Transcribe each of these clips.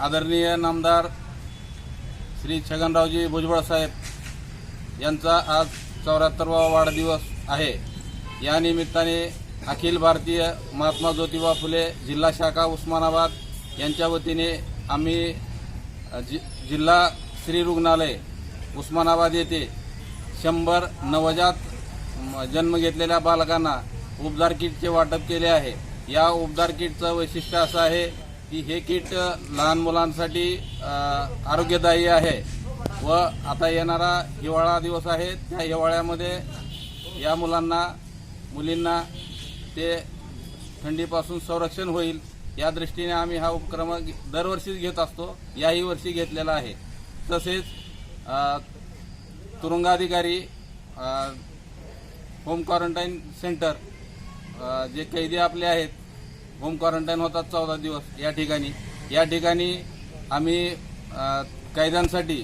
आदरणीय नामदार श्री छगनरावजी भुजबळ साहेब यांचा आज चौऱ्याहत्तरवा वाढदिवस आहे. या निमित्ताने अखिल भारतीय महात्मा ज्योतिबा फुले जिल्हा शाखा उस्मानाबाद यांच्या वतीने आम्ही जि जिल्हा श्री रुग्णालय उस्मानाबाद येथे शंभर नवजात जन्म घेतलेल्या बालकांना उपचार किटचे वाटप केले आहे. या उपचार किटचं वैशिष्ट्य असं आहे की हे किट लहान मुलांसाठी आरोग्यदायी आहे. व आता येणारा हिवाळा दिवस आहे. त्या हिवाळ्यामध्ये या मुलांना मुलींना ते थंडीपासून संरक्षण होईल. या दृष्टीने आम्ही हा उपक्रम दरवर्षीच घेत असतो. याही वर्षी घेतलेला आहे. तसेच तुरुंगाधिकारी होम क्वारंटाईन सेंटर जे कैदी आपले आहेत होम क्वारंटाईन होतात चौदा दिवस या ठिकाणी. या ठिकाणी आम्ही कैद्यांसाठी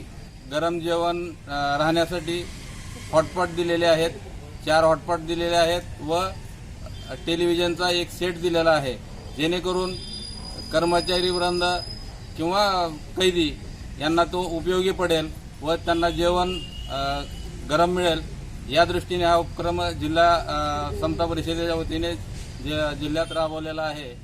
गरम जेवण राहण्यासाठी हॉटपॉट दिलेले आहेत. चार हॉटपॉट दिलेले आहेत व टेलिव्हिजनचा एक सेट दिलेला आहे. जेणेकरून कर्मचारी वृंद किंवा कैदी यांना तो उपयोगी पडेल व त्यांना जेवण गरम मिळेल. या दृष्टीने हा उपक्रम जिल्हा समता परिषदेच्या वतीने जि- जिल्ह्यात राबवलेला आहे